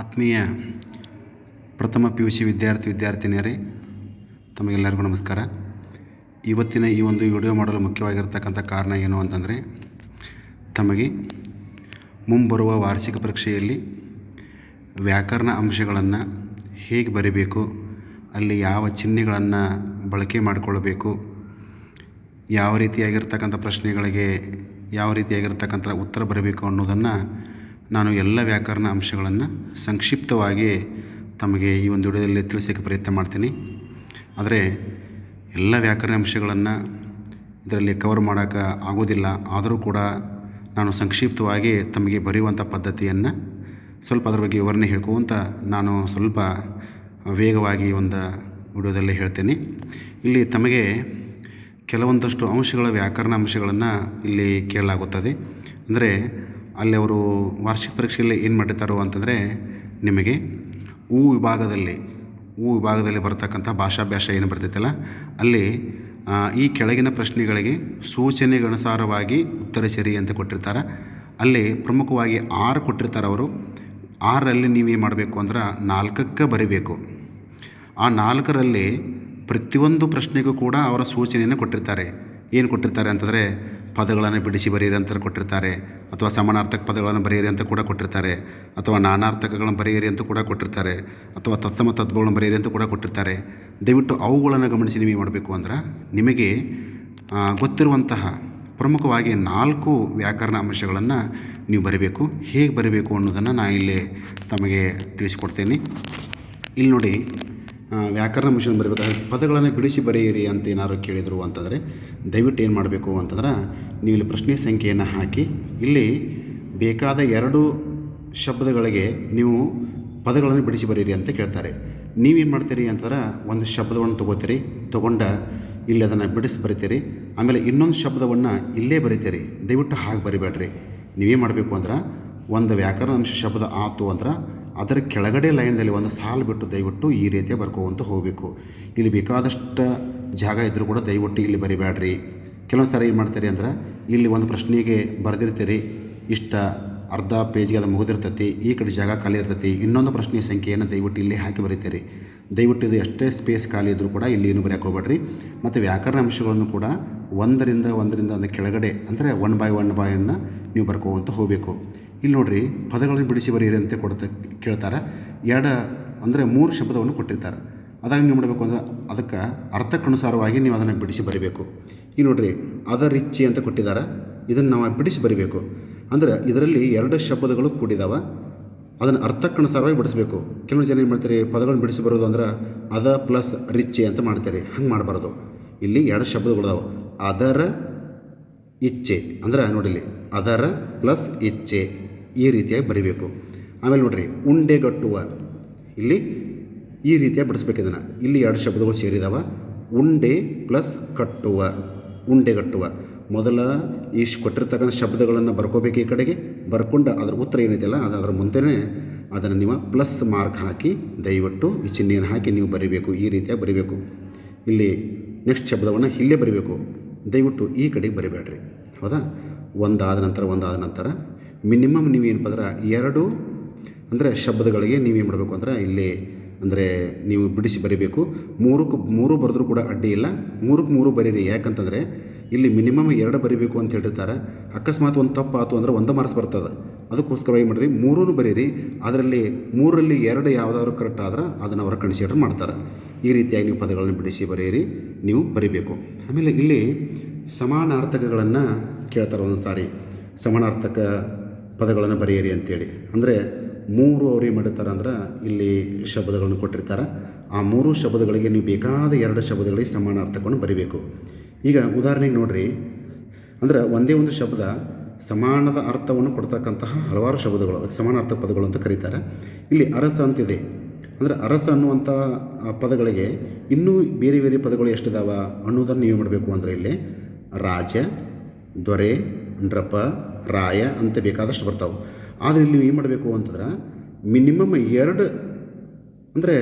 ಆತ್ಮೀಯ ಪ್ರಥಮ P U C ವಿದ್ಯಾರ್ಥಿ ವಿದ್ಯಾರ್ಥಿನಿಯರೇ, ತಮಗೆಲ್ಲರಿಗೂ ನಮಸ್ಕಾರ. ಇವತ್ತಿನ ಈ ಒಂದು ವಿಡಿಯೋ ಮಾಡಲು ಮುಖ್ಯವಾಗಿರ್ತಕ್ಕಂಥ ಕಾರಣ ಏನು ಅಂತಂದರೆ, ತಮಗೆ ಮುಂಬರುವ ವಾರ್ಷಿಕ ಪರೀಕ್ಷೆಯಲ್ಲಿ ವ್ಯಾಕರಣ ಅಂಶಗಳನ್ನು ಹೇಗೆ ಬರೀಬೇಕು, ಅಲ್ಲಿ ಯಾವ ಚಿಹ್ನೆಗಳನ್ನು ಬಳಕೆ ಮಾಡಿಕೊಳ್ಳಬೇಕು ಯಾವ ರೀತಿಯಾಗಿರ್ತಕ್ಕಂಥ ಪ್ರಶ್ನೆಗಳಿಗೆ ಯಾವ ರೀತಿಯಾಗಿರ್ತಕ್ಕಂಥ ಉತ್ತರ ಬರಬೇಕು ಅನ್ನೋದನ್ನು ನಾನು ಎಲ್ಲ ವ್ಯಾಕರಣ ಅಂಶಗಳನ್ನು ಸಂಕ್ಷಿಪ್ತವಾಗಿ ತಮಗೆ ಈ ಒಂದು ವಿಡಿಯೋದಲ್ಲಿ ತಿಳಿಸೋಕ್ಕೆ ಪ್ರಯತ್ನ ಮಾಡ್ತೀನಿ. ಆದರೆ ಎಲ್ಲ ವ್ಯಾಕರಣ ಅಂಶಗಳನ್ನು ಇದರಲ್ಲಿ ಕವರ್ ಮಾಡೋಕ್ಕೆ ಆಗೋದಿಲ್ಲ. ಆದರೂ ಕೂಡ ನಾನು ಸಂಕ್ಷಿಪ್ತವಾಗಿ ತಮಗೆ ಬರೆಯುವಂಥ ಪದ್ಧತಿಯನ್ನು ಸ್ವಲ್ಪ ಅದರ ಬಗ್ಗೆ ವಿವರಣೆ ಹೇಳ್ಕೊಂತ ನಾನು ಸ್ವಲ್ಪ ವೇಗವಾಗಿ ಒಂದು ವಿಡಿಯೋದಲ್ಲಿ ಹೇಳ್ತೇನೆ. ಇಲ್ಲಿ ತಮಗೆ ಕೆಲವೊಂದಷ್ಟು ಅಂಶಗಳ ವ್ಯಾಕರಣ ಅಂಶಗಳನ್ನು ಇಲ್ಲಿ ಕೇಳಲಾಗುತ್ತದೆ. ಅಂದರೆ ಅಲ್ಲಿ ಅವರು ವಾರ್ಷಿಕ ಪರೀಕ್ಷೆಯಲ್ಲಿ ಏನು ಮಾಡಿರ್ತಾರೋ ಅಂತಂದರೆ ನಿಮಗೆ ಉ ವಿಭಾಗದಲ್ಲಿ ಉ ವಿಭಾಗದಲ್ಲಿ ಬರತಕ್ಕಂಥ ಭಾಷಾಭ್ಯಾಸ ಏನು ಬರ್ತೈತಲ್ಲ, ಅಲ್ಲಿ ಈ ಕೆಳಗಿನ ಪ್ರಶ್ನೆಗಳಿಗೆ ಸೂಚನೆಗನುಸಾರವಾಗಿ ಸರಿ ಅಂತ ಕೊಟ್ಟಿರ್ತಾರೆ. ಅಲ್ಲಿ ಪ್ರಮುಖವಾಗಿ ಆರು ಕೊಟ್ಟಿರ್ತಾರೆ ಅವರು. ಆರಲ್ಲಿ ನೀವೇನು ಮಾಡಬೇಕು ಅಂದ್ರೆ ನಾಲ್ಕಕ್ಕೆ ಬರಿಬೇಕು. ಆ ನಾಲ್ಕರಲ್ಲಿ ಪ್ರತಿಯೊಂದು ಪ್ರಶ್ನೆಗೂ ಕೂಡ ಅವರ ಸೂಚನೆಯನ್ನು ಕೊಟ್ಟಿರ್ತಾರೆ. ಏನು ಕೊಟ್ಟಿರ್ತಾರೆ ಅಂತಂದರೆ ಪದಗಳನ್ನು ಬಿಡಿಸಿ ಬರೆಯಿರಿ ಅಂತ ಕೊಟ್ಟಿರ್ತಾರೆ. ಅಥವಾ ಸಮಾನಾರ್ಥಕ ಪದಗಳನ್ನು ಬರೆಯಿರಿ ಅಂತ ಕೂಡ ಕೊಟ್ಟಿರ್ತಾರೆ. ಅಥವಾ ನಾನಾರ್ಥಕಗಳನ್ನು ಬರೆಯಿರಿ ಅಂತ ಕೂಡ ಕೊಟ್ಟಿರ್ತಾರೆ. ಅಥವಾ ತತ್ಸಮ ತತ್ವಗಳನ್ನು ಬರೆಯಿರಿ ಅಂತ ಕೂಡ ಕೊಟ್ಟಿರ್ತಾರೆ. ದಯವಿಟ್ಟು ಅವುಗಳನ್ನು ಗಮನಿಸಿ ನೀವು ಮಾಡಬೇಕು ಅಂದ್ರೆ ನಿಮಗೆ ಗೊತ್ತಿರುವಂತಹ ಪ್ರಮುಖವಾಗಿ ನಾಲ್ಕು ವ್ಯಾಕರಣ ಅಂಶಗಳನ್ನು ನೀವು ಬರೀಬೇಕು. ಹೇಗೆ ಬರೀಬೇಕು ಅನ್ನೋದನ್ನು ನಾನು ಇಲ್ಲಿ ತಮಗೆ ತಿಳಿಸಿಕೊಡ್ತೇನೆ. ಇಲ್ಲಿ ನೋಡಿ ವ್ಯಾಕರಣ ಅಂಶವನ್ನು ಬರಬೇಕಾದ್ರೆ ಪದಗಳನ್ನು ಬಿಡಿಸಿ ಬರೆಯಿರಿ ಅಂತ ಏನಾದ್ರು ಕೇಳಿದರು ಅಂತಂದರೆ, ದಯವಿಟ್ಟು ಏನು ಮಾಡಬೇಕು ಅಂತಂದ್ರೆ ನೀವು ಇಲ್ಲಿ ಪ್ರಶ್ನೆ ಸಂಖ್ಯೆಯನ್ನು ಹಾಕಿ, ಇಲ್ಲಿ ಬೇಕಾದ ಎರಡು ಶಬ್ದಗಳಿಗೆ ನೀವು ಪದಗಳನ್ನು ಬಿಡಿಸಿ ಬರೀರಿ ಅಂತ ಕೇಳ್ತಾರೆ. ನೀವೇನು ಮಾಡ್ತೀರಿ ಅಂತಂದ್ರೆ, ಒಂದು ಶಬ್ದವನ್ನು ತೊಗೋತೀರಿ, ತೊಗೊಂಡ ಇಲ್ಲಿ ಅದನ್ನು ಬಿಡಿಸಿ ಬರಿತೀರಿ, ಆಮೇಲೆ ಇನ್ನೊಂದು ಶಬ್ದವನ್ನು ಇಲ್ಲೇ ಬರಿತೀರಿ, ದಯವಿಟ್ಟು ಹಾಗೆ ಬರಿಬೇಡ್ರಿ. ನೀವೇನು ಮಾಡಬೇಕು ಅಂದ್ರೆ, ಒಂದು ವ್ಯಾಕರಣ ಅಂಶ ಶಬ್ದ ಆತು ಅಂದ್ರೆ ಅದರ ಕೆಳಗಡೆ ಲೈನ್ದಲ್ಲಿ ಒಂದು ಸಾಲು ಬಿಟ್ಟು ದಯವಿಟ್ಟು ಈ ರೀತಿಯ ಬರ್ಕೋವಂತ ಹೋಗಬೇಕು. ಇಲ್ಲಿ ಬೇಕಾದಷ್ಟು ಜಾಗ ಇದ್ದರೂ ಕೂಡ ದಯವಿಟ್ಟು ಇಲ್ಲಿ ಬರಿಬೇಡ್ರಿ ಕೆಲವೊಂದು ಸಾರಿ ಏನು ಮಾಡ್ತೀರಿ ಅಂದ್ರೆ ಇಲ್ಲಿ ಒಂದು ಪ್ರಶ್ನೆಗೆ ಬರೆದಿರ್ತೀರಿ, ಇಷ್ಟ ಅರ್ಧ ಪೇಜ್ಗೆ ಅದು ಮುಗಿದಿರ್ತೈತಿ, ಈ ಕಡೆ ಜಾಗ ಖಾಲಿ ಇರ್ತೈತಿ, ಇನ್ನೊಂದು ಪ್ರಶ್ನೆಯ ಸಂಖ್ಯೆಯನ್ನು ದಯವಿಟ್ಟು ಇಲ್ಲಿ ಹಾಕಿ ಬರೀತೀರಿ. ದಯವಿಟ್ಟು ಇದು ಎಷ್ಟೇ ಸ್ಪೇಸ್ ಖಾಲಿ ಇದ್ದರೂ ಕೂಡ ಇಲ್ಲಿ ಏನು ಬರೆಯೋಕೆ ಹೋಗ್ಬೇಡ್ರಿ. ಮತ್ತು ವ್ಯಾಕರಣ ಅಂಶಗಳನ್ನು ಕೂಡ ಒಂದರಿಂದ ಒಂದರಿಂದ ಅಂದರೆ ಕೆಳಗಡೆ, ಅಂದರೆ ಒನ್ ಬೈ ಒನ್ ಬಾಯನ್ನು ನೀವು ಬರ್ಕೋವಂತ ಹೋಗಬೇಕು. ಇಲ್ಲಿ ನೋಡ್ರಿ, ಪದಗಳನ್ನು ಬಿಡಿಸಿ ಬರೀರಿ ಅಂತ ಕೊಡ್ತ, ಕೇಳ್ತಾರೆ. ಎರಡು ಅಂದರೆ ಮೂರು ಶಬ್ದವನ್ನು ಕೊಟ್ಟಿರ್ತಾರೆ. ಅದಾಗ ನೀವು ಮಾಡಬೇಕು ಅಂದ್ರೆ ಅದಕ್ಕೆ ಅರ್ಥಕ್ಕನುಸಾರವಾಗಿ ನೀವು ಅದನ್ನು ಬಿಡಿಸಿ ಬರಿಬೇಕು. ಈಗ ನೋಡ್ರಿ, ಅದರಿಚ್ಚಿ ಅಂತ ಕೊಟ್ಟಿದ್ದಾರೆ. ಇದನ್ನು ನಾವು ಬಿಡಿಸಿ ಬರಿಬೇಕು. ಅಂದರೆ ಇದರಲ್ಲಿ ಎರಡು ಶಬ್ದಗಳು ಕೂಡಿದಾವೆ. ಅದನ್ನು ಅರ್ಥಕ್ಕನುಸಾರವಾಗಿ ಬಿಡಿಸ್ಬೇಕು. ಕೆಲವೊಂದು ಜನ ಏನು ಮಾಡ್ತಾರೆ, ಪದಗಳನ್ನು ಬಿಡಿಸಿ ಬರೋದು ಅಂದ್ರೆ ಅದ ಪ್ಲಸ್ ರಿಚ್ಚಿ ಅಂತ ಮಾಡ್ತಾರೆ. ಹಂಗೆ ಮಾಡಬಾರ್ದು. ಇಲ್ಲಿ ಎರಡು ಶಬ್ದಗಳಿದಾವೆ ಅದರ ಇಚ್ಛೆ ಅಂದ್ರೆ ನೋಡಿಲಿ ಅದರ ಪ್ಲಸ್ ಇಚ್ಛೆ ಈ ರೀತಿಯಾಗಿ ಬರಿಬೇಕು. ಆಮೇಲೆ ನೋಡ್ರಿ ಉಂಡೆಗಟ್ಟುವ ಇಲ್ಲಿ ಈ ರೀತಿಯಾಗಿ ಬಿಡಿಸ್ಬೇಕು ಇದನ್ನು. ಇಲ್ಲಿ ಎರಡು ಶಬ್ದಗಳು ಸೇರಿದಾವ. ಉಂಡೆ ಪ್ಲಸ್ ಕಟ್ಟುವ. ಉಂಡೆಗಟ್ಟುವ ಮೊದಲ ಈ ಕೊಟ್ಟಿರ್ತಕ್ಕಂಥ ಶಬ್ದಗಳನ್ನು ಬರ್ಕೋಬೇಕು ಈ ಕಡೆಗೆ. ಬರ್ಕೊಂಡು ಅದರ ಉತ್ತರ ಏನಿದೆಯಲ್ಲ ಅದು ಅದರ ಮುಂದೆನೇ ಅದನ್ನು ನೀವು ಪ್ಲಸ್ ಮಾರ್ಕ್ ಹಾಕಿ ದಯವಿಟ್ಟು ಈ ಚಿಹ್ನೆಯನ್ನು ಹಾಕಿ ನೀವು ಬರಿಬೇಕು. ಈ ರೀತಿಯಾಗಿ ಬರಿಬೇಕು. ಇಲ್ಲಿ ನೆಕ್ಸ್ಟ್ ಶಬ್ದವನ್ನು ಇಲ್ಲೇ ಬರಿಬೇಕು. ದಯವಿಟ್ಟು ಈ ಕಡೆಗೆ ಬರಿಬೇಡ್ರಿ. ಹೌದಾ? ಒಂದಾದ ನಂತರ ಒಂದಾದ ನಂತರ ಮಿನಿಮಮ್ ನೀವೇನಪ್ಪ ಅಂದ್ರೆ ಎರಡು ಅಂದರೆ ಶಬ್ದಗಳಿಗೆ ನೀವೇನು ಮಾಡಬೇಕು ಅಂದ್ರೆ ಇಲ್ಲಿ ಅಂದರೆ ನೀವು ಬಿಡಿಸಿ ಬರಿಬೇಕು. ಮೂರಕ್ಕೆ ಮೂರು ಬರೆದ್ರೂ ಕೂಡ ಅಡ್ಡಿ ಇಲ್ಲ. ಮೂರಕ್ಕೆ ಮೂರು ಬರೀರಿ. ಯಾಕಂತಂದರೆ ಇಲ್ಲಿ ಮಿನಿಮಮ್ ಎರಡು ಬರಿಬೇಕು ಅಂತ ಹೇಳಿರ್ತಾರೆ. ಅಕಸ್ಮಾತ್ ಒಂದು ತಪ್ಪು ಅಂದ್ರೆ ಒಂದು ಮಾರ್ಕ್ಸ್ ಬರ್ತದೆ. ಅದಕ್ಕೋಸ್ಕರ ಏನು ಮಾಡಿರಿ? ಮೂರೂ ಬರೀರಿ. ಅದರಲ್ಲಿ ಮೂರರಲ್ಲಿ ಎರಡು ಯಾವುದಾದ್ರು ಕರೆಕ್ಟ್ ಆದ್ರೆ ಅದನ್ನು ಅವರು ಕನ್ಸಿಡರ್ ಮಾಡ್ತಾರೆ. ಈ ರೀತಿಯಾಗಿ ನೀವು ಪದಗಳನ್ನು ಬಿಡಿಸಿ ಬರೆಯಿರಿ ನೀವು ಬರಿಬೇಕು. ಆಮೇಲೆ ಇಲ್ಲಿ ಸಮಾನಾರ್ಥಕಗಳನ್ನು ಕೇಳ್ತಾರೆ ಒಂದೊಂದು ಸಾರಿ ಸಮಾನಾರ್ಥಕ ಪದಗಳನ್ನು ಬರೆಯಿರಿ ಅಂತೇಳಿ. ಅಂದರೆ ಮೂರು ಅವ್ರು ಏನು ಮಾಡಿರ್ತಾರೆ ಅಂದ್ರೆ ಇಲ್ಲಿ ಶಬ್ದಗಳನ್ನು ಕೊಟ್ಟಿರ್ತಾರೆ. ಆ ಮೂರು ಶಬ್ದಗಳಿಗೆ ನೀವು ಬೇಕಾದ ಎರಡು ಶಬ್ದಗಳಿಗೆ ಸಮಾನಾರ್ಥಕವನ್ನು ಬರಿಬೇಕು. ಈಗ ಉದಾಹರಣೆಗೆ ನೋಡಿರಿ. ಅಂದ್ರೆ ಒಂದೇ ಒಂದು ಶಬ್ದ ಸಮಾನದ ಅರ್ಥವನ್ನು ಕೊಡ್ತಕ್ಕಂತಹ ಹಲವಾರು ಶಬ್ದಗಳು, ಅದಕ್ಕೆ ಸಮಾನಾರ್ಥ ಪದಗಳು ಅಂತ ಕರೀತಾರೆ. ಇಲ್ಲಿ ಅರಸ ಅಂತಿದೆ. ಅಂದರೆ ಅರಸ ಅನ್ನುವಂಥ ಪದಗಳಿಗೆ ಇನ್ನೂ ಬೇರೆ ಬೇರೆ ಪದಗಳು ಎಷ್ಟಿದಾವ ಅನ್ನೋದನ್ನು ನೀವು ಮಾಡಬೇಕು ಅಂದರೆ ಇಲ್ಲಿ ರಾಜ, ದೊರೆ ನೃಪ ರಾಯ ಅಂತ ಬೇಕಾದಷ್ಟು ಬರ್ತಾವೆ. ಆದರೆ ಇಲ್ಲಿ ನೀವು ಏನು ಮಾಡಬೇಕು ಅಂತಂದ್ರೆ ಮಿನಿಮಮ್ ಎರಡು ಅಂದರೆ